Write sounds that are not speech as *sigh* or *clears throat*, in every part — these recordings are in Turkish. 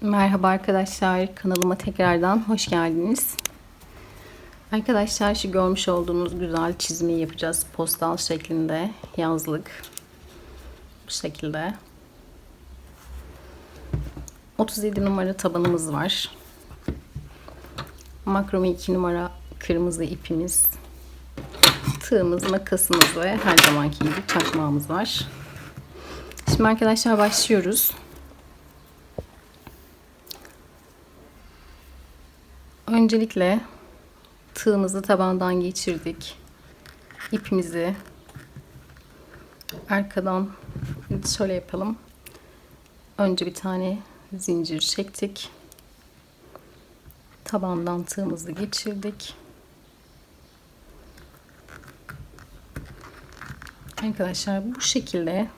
Merhaba arkadaşlar, kanalıma tekrardan hoş geldiniz. Arkadaşlar şu görmüş olduğunuz güzel çizmeyi yapacağız. Postal şeklinde, yazlık. Bu şekilde. 37 numara tabanımız var. Makrome 2 numara kırmızı ipimiz. Tığımız, makasımız ve her zamanki gibi çakmağımız var. Şimdi arkadaşlar başlıyoruz. Öncelikle tığımızı tabandan geçirdik. İpimizi arkadan şöyle yapalım. Önce bir tane zincir çektik. Tabandan tığımızı geçirdik. Arkadaşlar bu şekilde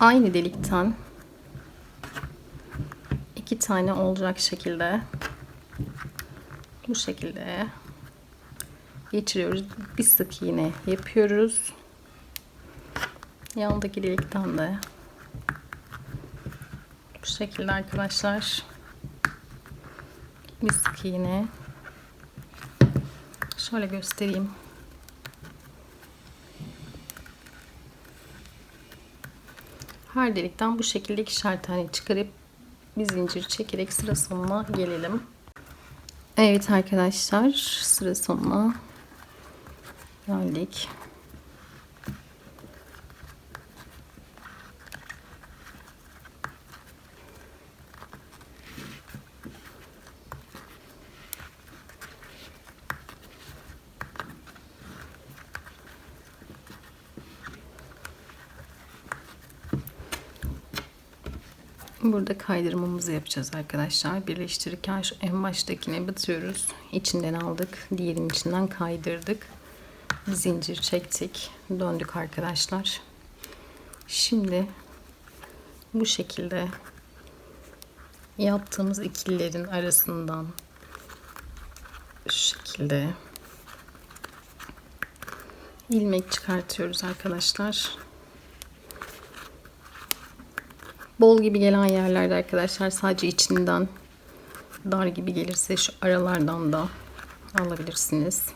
aynı delikten iki tane olacak şekilde bu şekilde geçiriyoruz. Bir sık iğne yapıyoruz. Yandaki delikten de bu şekilde arkadaşlar bir sık iğne şöyle göstereyim. Her delikten bu şekilde ikişer tane çıkarıp bir zincir çekerek sıra sonuna gelelim. Evet arkadaşlar sıra sonuna geldik. Burada kaydırmamızı yapacağız arkadaşlar. Birleştirirken şu en baştakine batıyoruz. İçinden aldık. Diğerinin içinden kaydırdık. Zincir çektik. Döndük arkadaşlar. Şimdi bu şekilde yaptığımız ikililerin arasından şu şekilde ilmek çıkartıyoruz arkadaşlar. Bol gibi gelen yerlerde arkadaşlar sadece içinden dar gibi gelirse şu aralardan da alabilirsiniz.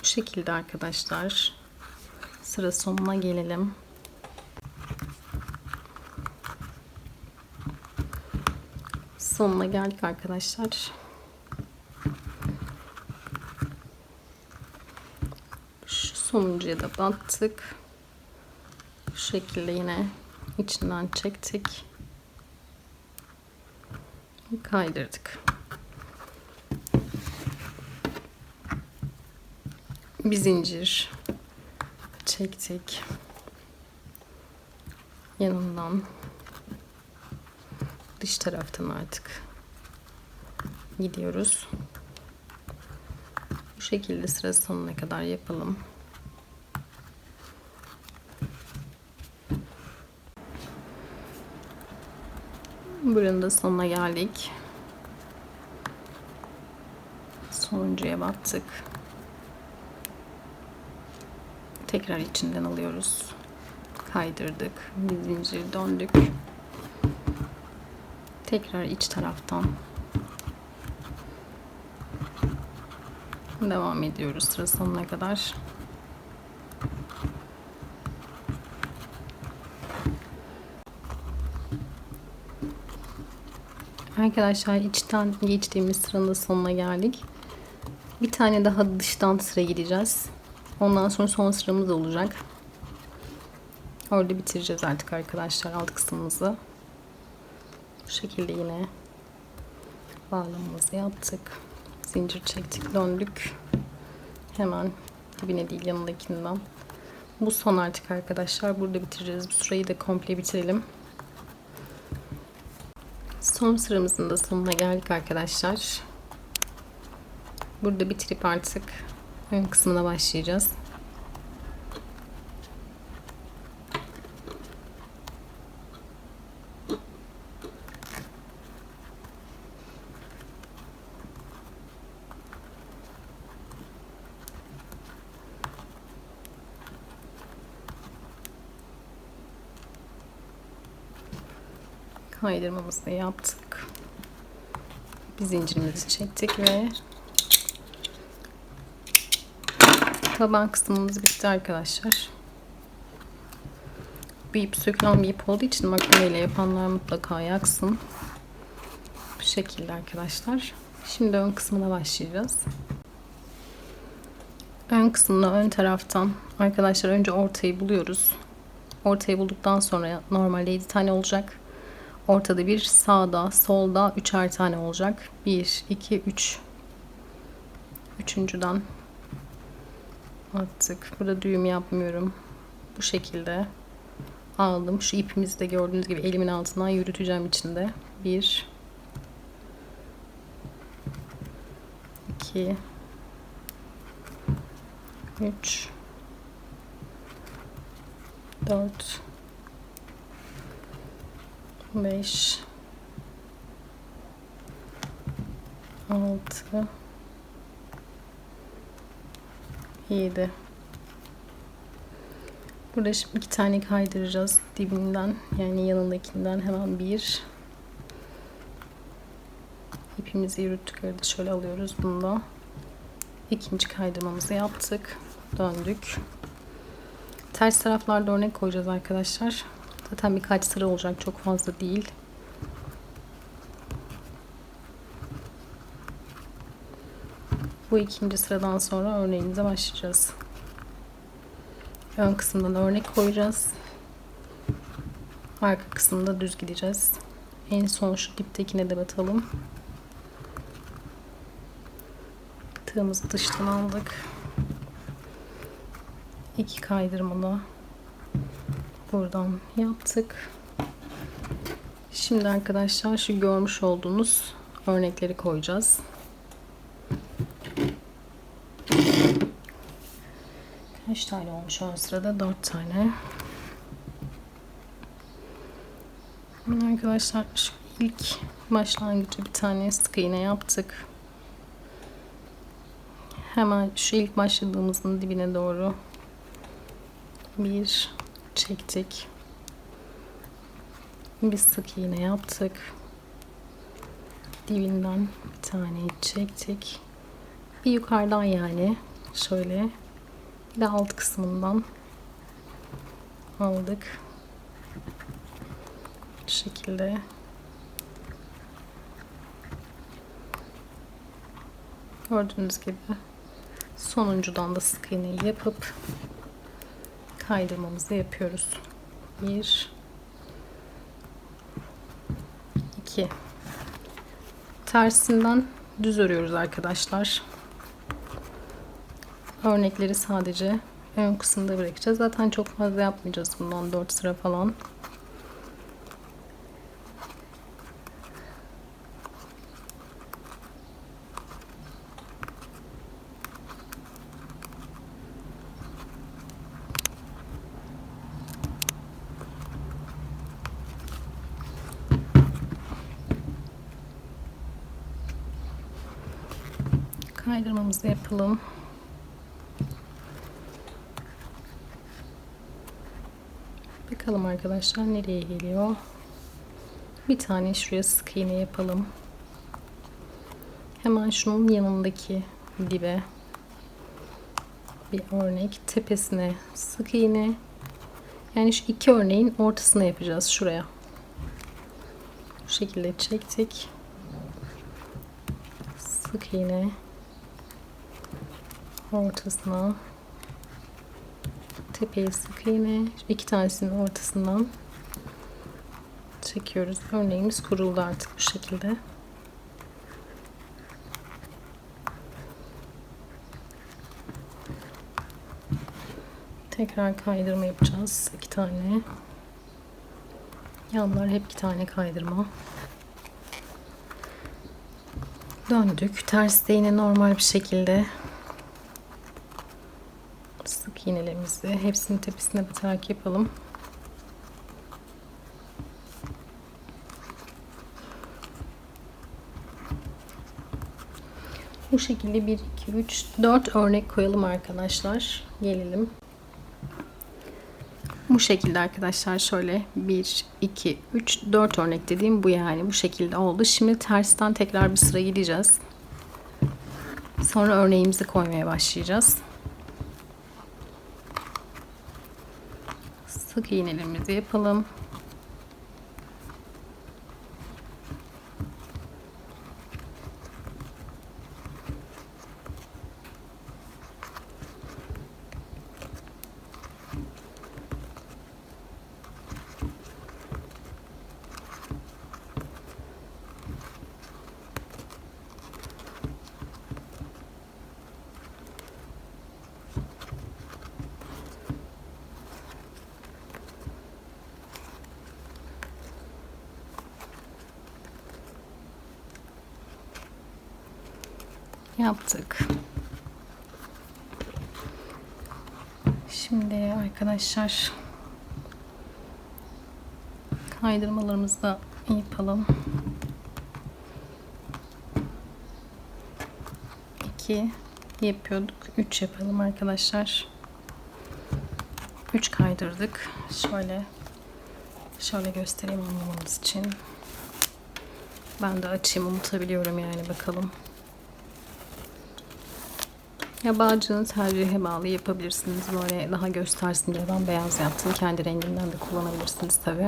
Bu şekilde arkadaşlar sıra sonuna gelelim. Sonuna geldik arkadaşlar. Şu sonuncuya da battık. Bu şekilde yine içinden çektik. Kaydırdık. Bir zincir çektik. Yanından dış taraftan artık gidiyoruz. Bu şekilde sıra sonuna kadar yapalım. Buranın da sonuna geldik. Sonuncuya battık. Tekrar içinden alıyoruz. Kaydırdık. Bir zincir döndük. Tekrar iç taraftan devam ediyoruz sıra sonuna kadar. Arkadaşlar içten geçtiğimiz sıranın sonuna geldik. Bir tane daha dıştan sıra gideceğiz. Ondan sonra son sıramız olacak. Orada bitireceğiz artık arkadaşlar alt kısmımızı. Bu şekilde yine bağlamamızı yaptık. Zincir çektik, döndük. Hemen dibine değil yanındakinden. Bu son artık arkadaşlar. Burada bitireceğiz. Bu sırayı da komple bitirelim. Son sıramızın da sonuna geldik arkadaşlar. Burada bitirip artık ön kısmına başlayacağız. Kaydırmamızı yaptık. Bir zincirimizi çektik ve taban kısmımız bitti arkadaşlar. Bir ip sökülen bir ip olduğu için makineyle yapanlar mutlaka yaksın. Bu şekilde arkadaşlar. Şimdi ön kısmına başlayacağız. Ön kısmına ön taraftan arkadaşlar önce ortayı buluyoruz. Ortayı bulduktan sonra normalde 7 tane olacak. Ortada bir sağda solda üçer tane olacak. 1, 2, 3. Üçüncüden attık. Burada düğüm yapmıyorum. Bu şekilde aldım. Şu ipimizi de gördüğünüz gibi elimin altından yürüteceğim içinde. 1 2 3 4 5 6 7 Burada şimdi iki tane kaydıracağız dibinden yani yanındakinden. Hemen bir. İpimizi yürüttük arada şöyle alıyoruz bunu da. İkinci kaydırmamızı yaptık. Döndük. Ters taraflarda örnek koyacağız arkadaşlar zaten birkaç sıra olacak çok fazla değil. Bu ikinci sıradan sonra örneğimize başlayacağız. Ön kısımdan örnek koyacağız. Arka kısımda düz gideceğiz. En son şu diptekine de batalım. Tığımızı dıştan aldık. İki kaydırmalı buradan yaptık. Şimdi arkadaşlar şu görmüş olduğunuz örnekleri koyacağız. Kaç tane olmuş ön sırada? Dört tane. Arkadaşlar şu ilk başlangıcı bir tane sık iğne yaptık. Hemen şu ilk başladığımızın dibine doğru bir çektik. Bir sık iğne yaptık. Dibinden bir tane çektik. Bir yukarıdan yani şöyle bir de alt kısmından aldık. Bu şekilde gördüğünüz gibi sonuncudan da sık iğneyi yapıp kaydırmamızı yapıyoruz. 1 2 tersinden düz örüyoruz arkadaşlar. Örnekleri sadece ön kısımda bırakacağız. Zaten çok fazla yapmayacağız bundan 4 sıra falan. kaydırmamızı yapalım. Bakalım arkadaşlar nereye geliyor. Bir tane şuraya sık iğne yapalım. Hemen şunun yanındaki dibe bir örnek. Tepesine sık iğne. Yani şu iki örneğin ortasına yapacağız şuraya. Bu şekilde çektik. Sık iğne. Ortasına tepeye sık iğne iki tanesinin ortasından çekiyoruz. Örneğimiz kuruldu artık bu şekilde. Tekrar kaydırma yapacağız. iki tane. Yanlar hep iki tane kaydırma. Döndük. Ters de yine normal bir şekilde sık iğnelerimizi hepsinin tepesine batarak yapalım. Bu şekilde 1, 2, 3, 4 örnek koyalım arkadaşlar. Gelelim. Bu şekilde arkadaşlar şöyle 1, 2, 3, 4 örnek dediğim bu yani bu şekilde oldu. Şimdi tersten tekrar bir sıra gideceğiz. Sonra örneğimizi koymaya başlayacağız. Sık iğnelerimizi yapalım. Yaptık. Şimdi arkadaşlar kaydırmalarımızı da yapalım. 2 yapıyorduk. 3 yapalım arkadaşlar. 3 kaydırdık. Şöyle şöyle göstereyim anlamamız için. Ben de açayım unutabiliyorum yani bakalım. Ya bağcığını tercihe bağlı yapabilirsiniz. Böyle daha göstersin diye ben beyaz yaptım. Kendi renginden de kullanabilirsiniz tabi.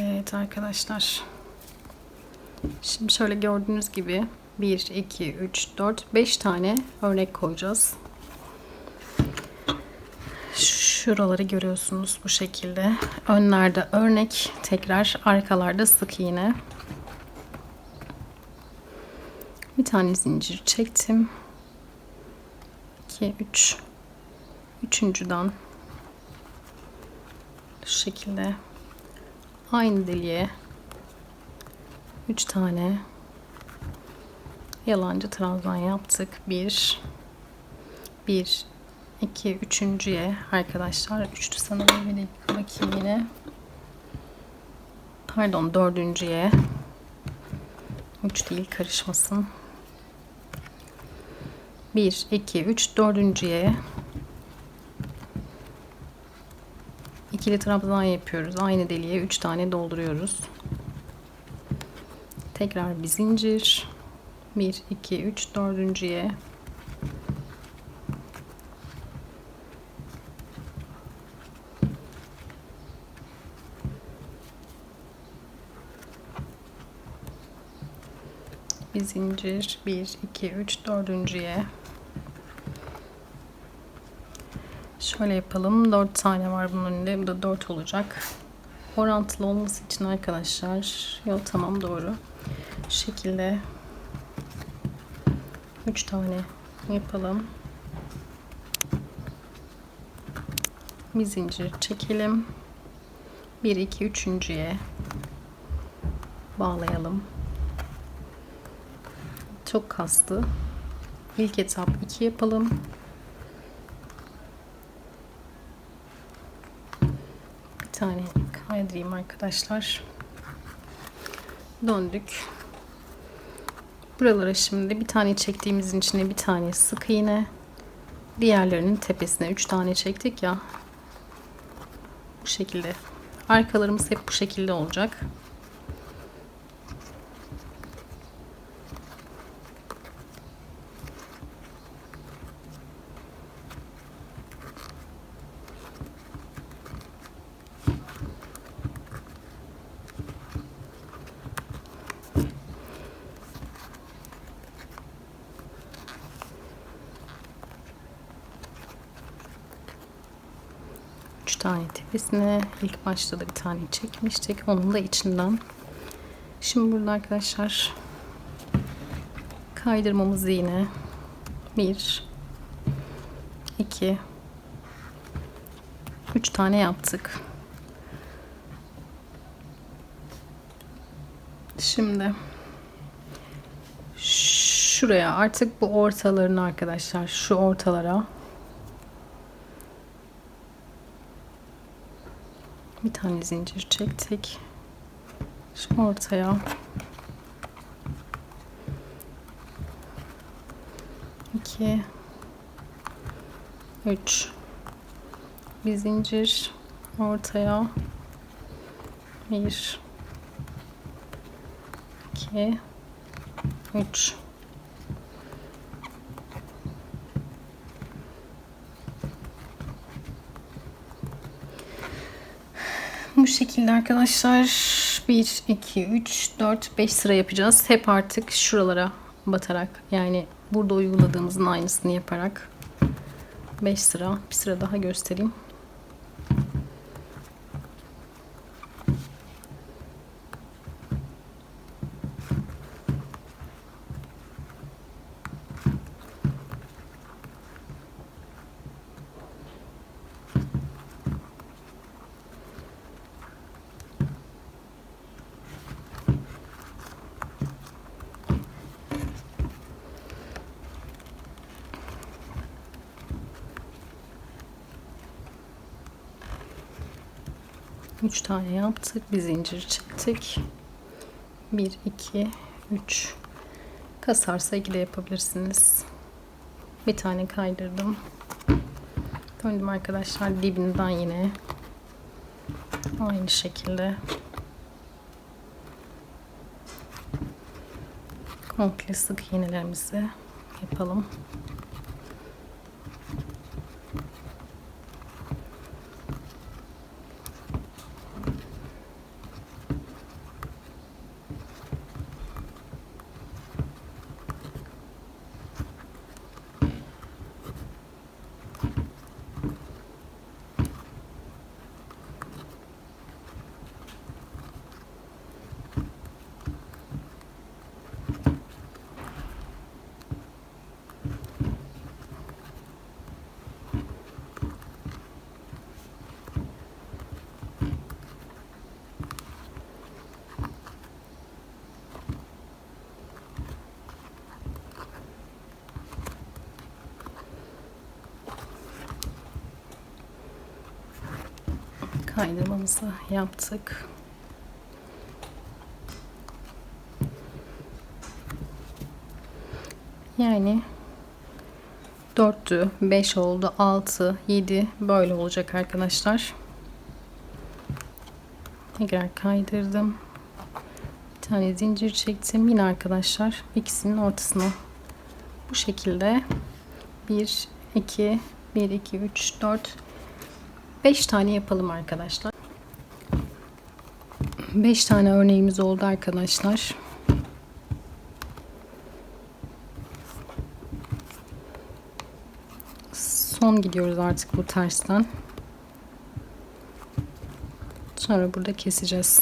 Evet arkadaşlar. Şimdi şöyle gördüğünüz gibi 1, 2, 3, 4, 5 tane örnek koyacağız. Şuraları görüyorsunuz bu şekilde. Önlerde örnek, tekrar arkalarda sık iğne. Bir tane zincir çektim. 2 3 Üçüncüden şu şekilde aynı deliğe 3 tane yalancı trabzan yaptık. 1 1 2 üçüncüye arkadaşlar. Üçlü sanırım bir dakika bakayım yine. Pardon dördüncüye. Üç değil karışmasın. 1 2 3 dördüncüye. İkili trabzan yapıyoruz. Aynı deliğe 3 tane dolduruyoruz. Tekrar bir zincir. 1 2 3 dördüncüye zincir. 1 2 3 dördüncüye. Şöyle yapalım. 4 tane var bunun önünde. Bu da 4 olacak. Orantılı olması için arkadaşlar. Yok tamam doğru. Şu şekilde 3 tane yapalım. Bir zincir çekelim. 1 2 üçüncüye bağlayalım çok kastı. İlk etap 2 yapalım. Bir tane kaydırayım arkadaşlar. Döndük. Buralara şimdi bir tane çektiğimizin içine bir tane sık iğne. Diğerlerinin tepesine 3 tane çektik ya. Bu şekilde. Arkalarımız hep bu şekilde olacak. Tane tepesine ilk başta da bir tane çekmiştik. Onun da içinden. Şimdi burada arkadaşlar kaydırmamız yine bir iki üç tane yaptık. Şimdi şuraya artık bu ortalarını arkadaşlar şu ortalara bir tane zincir çektik. Şu ortaya. 2 3 bir zincir ortaya. 1 2 3 şekilde arkadaşlar 1 2 3 4 5 sıra yapacağız. Hep artık şuralara batarak yani burada uyguladığımızın aynısını yaparak 5 sıra bir sıra daha göstereyim. Üç tane yaptık. Bir zincir çektik. 1 2 3 kasarsa 2 de yapabilirsiniz. Bir tane kaydırdım. Döndüm arkadaşlar dibinden yine aynı şekilde komple sık iğnelerimizi yapalım. Kaydırmamızı yaptık. Yani 4'tü, 5 oldu, 6, 7 böyle olacak arkadaşlar. Tekrar kaydırdım. Bir tane zincir çektim. Yine arkadaşlar ikisinin ortasına bu şekilde 1 2 1 2 3 4 5 tane yapalım arkadaşlar. 5 tane örneğimiz oldu arkadaşlar. Son gidiyoruz artık bu tersten. Sonra burada keseceğiz.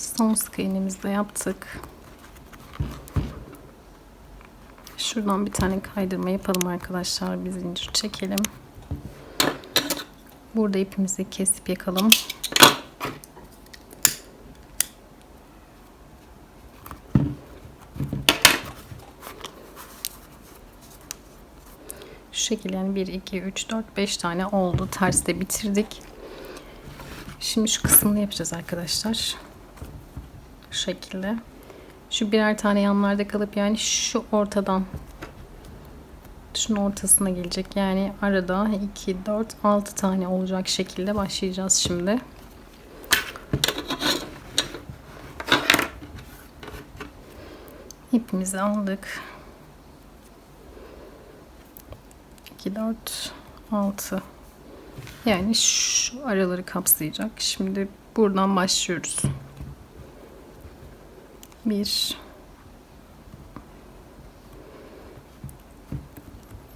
Son sık iğnemizi de yaptık. Şuradan bir tane kaydırma yapalım arkadaşlar. Bir zincir çekelim. Burada ipimizi kesip yakalım. Şu şekilde yani 1, 2, 3, 4, 5 tane oldu. Terste bitirdik. Şimdi şu kısmını yapacağız arkadaşlar. Şekilde. Şu birer tane yanlarda kalıp yani şu ortadan şunun ortasına gelecek. Yani arada 2, 4, 6 tane olacak şekilde başlayacağız şimdi. İpimizi aldık. 2, 4, 6. Yani şu araları kapsayacak. Şimdi buradan başlıyoruz. 1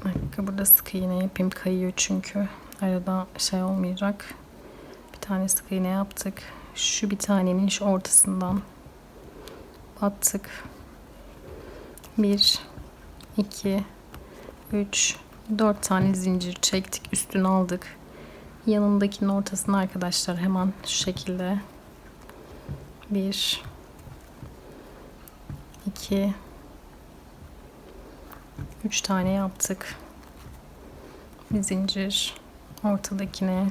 dakika burada sık iğne yapayım. Kayıyor çünkü. Arada şey olmayacak. Bir tane sık iğne yaptık. Şu bir tanenin şu ortasından battık. 1 2 3 4 tane zincir çektik üstünü aldık. Yanındakinin ortasına arkadaşlar hemen şu şekilde. 1 2 3 tane yaptık. Bir zincir. Ortadakine.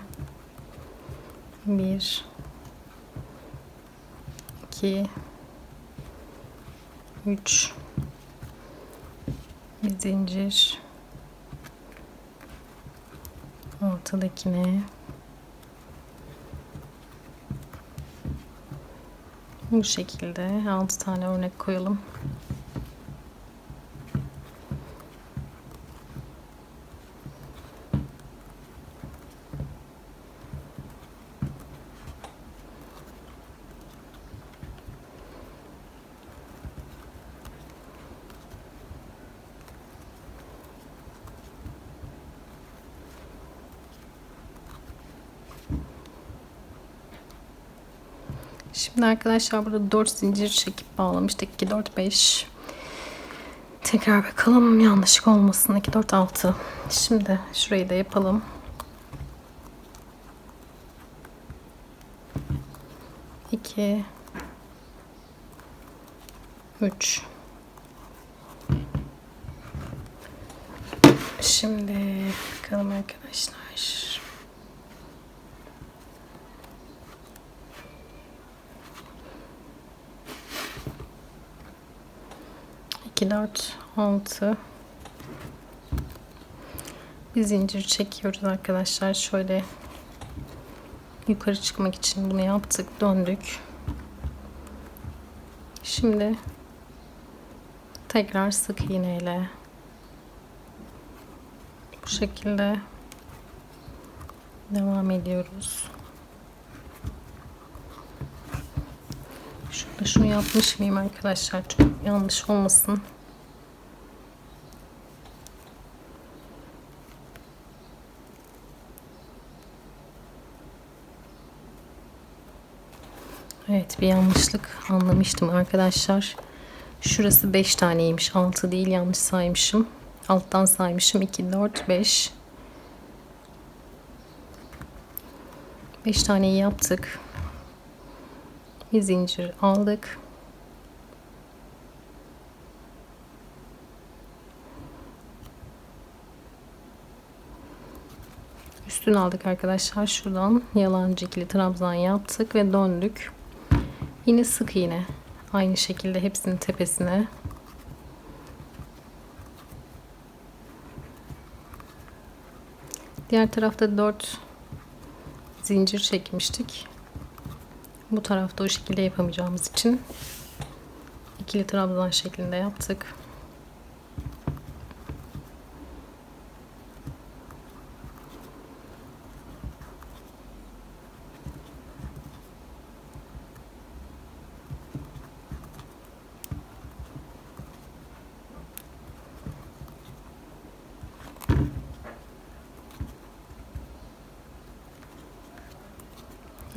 Bir. İki. Üç. Bir zincir. Ortadakine bu şekilde 6 tane örnek koyalım. Şimdi arkadaşlar burada 4 zincir çekip bağlamıştık. 2, 4, 5. Tekrar bakalım yanlışlık olmasın. 2, 4, 6. Şimdi şurayı da yapalım. İki, üç. Şimdi bakalım arkadaşlar. 2 4 6 bir zincir çekiyoruz arkadaşlar şöyle yukarı çıkmak için bunu yaptık döndük şimdi tekrar sık iğneyle bu şekilde devam ediyoruz Şurada şunu yapmış mıyım arkadaşlar? Çok yanlış olmasın. Evet bir yanlışlık anlamıştım arkadaşlar. Şurası 5 taneymiş. 6 değil yanlış saymışım. Alttan saymışım. 2, 4, 5. 5 taneyi yaptık. Bir zincir aldık. Üstünü aldık arkadaşlar. Şuradan yalancı ikili trabzan yaptık ve döndük. Yine sık iğne. Aynı şekilde hepsinin tepesine. Diğer tarafta 4 zincir çekmiştik. Bu tarafta o şekilde yapamayacağımız için ikili trabzan şeklinde yaptık.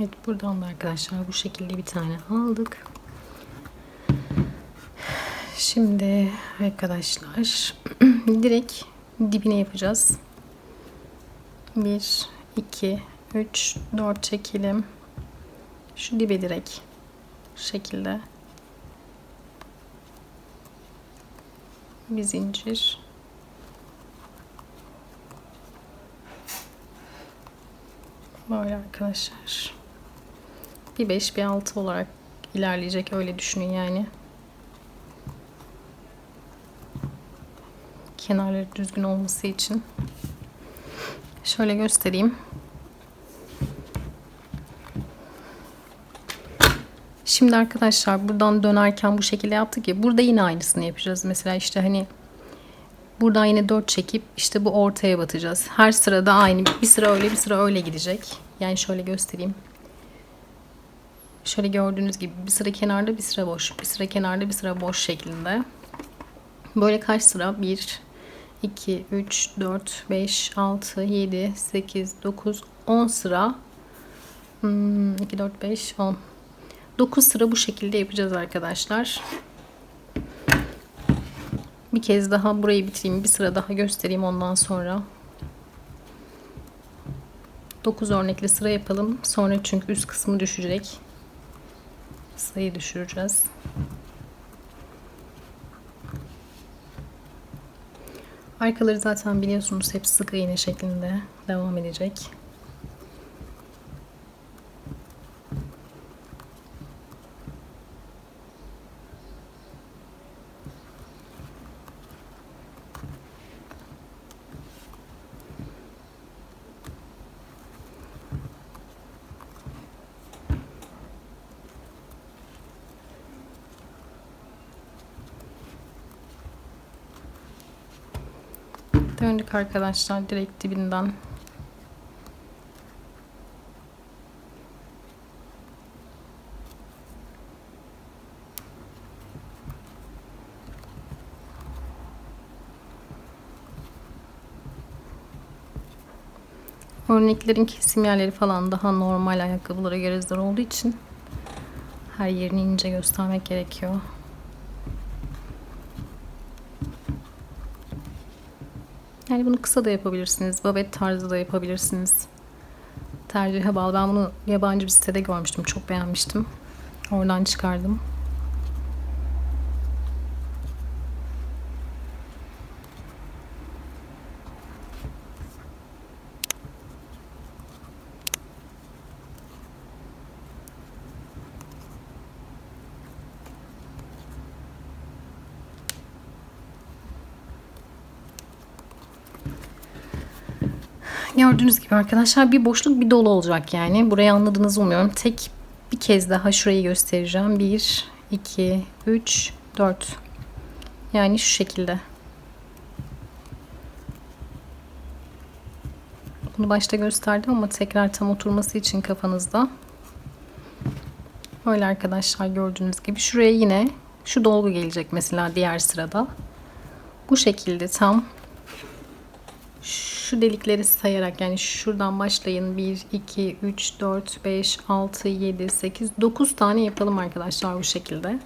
Evet buradan da arkadaşlar bu şekilde bir tane aldık. Şimdi arkadaşlar *clears throat* direkt dibine yapacağız. 1 2 3 4 çekelim. Şu dibe direkt şekilde bir zincir böyle arkadaşlar bir 5 bir 6 olarak ilerleyecek öyle düşünün yani. kenarları düzgün olması için. Şöyle göstereyim. Şimdi arkadaşlar buradan dönerken bu şekilde yaptık ya. Burada yine aynısını yapacağız. Mesela işte hani buradan yine 4 çekip işte bu ortaya batacağız. Her sırada aynı. Bir sıra öyle bir sıra öyle gidecek. Yani şöyle göstereyim. Şöyle gördüğünüz gibi bir sıra kenarda bir sıra boş. Bir sıra kenarda bir sıra boş şeklinde. Böyle kaç sıra? 1, 2, 3, 4, 5, 6, 7, 8, 9, 10 sıra. Hmm, 2, 4, 5, 10. 9 sıra bu şekilde yapacağız arkadaşlar. Bir kez daha burayı bitireyim. Bir sıra daha göstereyim ondan sonra. 9 örnekli sıra yapalım. Sonra çünkü üst kısmı düşecek. Sayı düşüreceğiz. Arkaları zaten biliyorsunuz hep sık iğne şeklinde devam edecek. Döndük arkadaşlar direkt dibinden. Örneklerin kesim yerleri falan daha normal ayakkabılara göre zor olduğu için her yerini ince göstermek gerekiyor. Yani bunu kısa da yapabilirsiniz. Babet tarzı da yapabilirsiniz. Tercihe bağlı. Ben bunu yabancı bir sitede görmüştüm. Çok beğenmiştim. Oradan çıkardım. Gördüğünüz gibi arkadaşlar bir boşluk bir dolu olacak yani. Burayı anladınız umuyorum. Tek bir kez daha şurayı göstereceğim. 1, 2, 3, 4. Yani şu şekilde. Bunu başta gösterdim ama tekrar tam oturması için kafanızda. Öyle arkadaşlar gördüğünüz gibi. Şuraya yine şu dolgu gelecek mesela diğer sırada. Bu şekilde tam şu delikleri sayarak yani şuradan başlayın 1 2 3 4 5 6 7 8 9 tane yapalım arkadaşlar bu şekilde.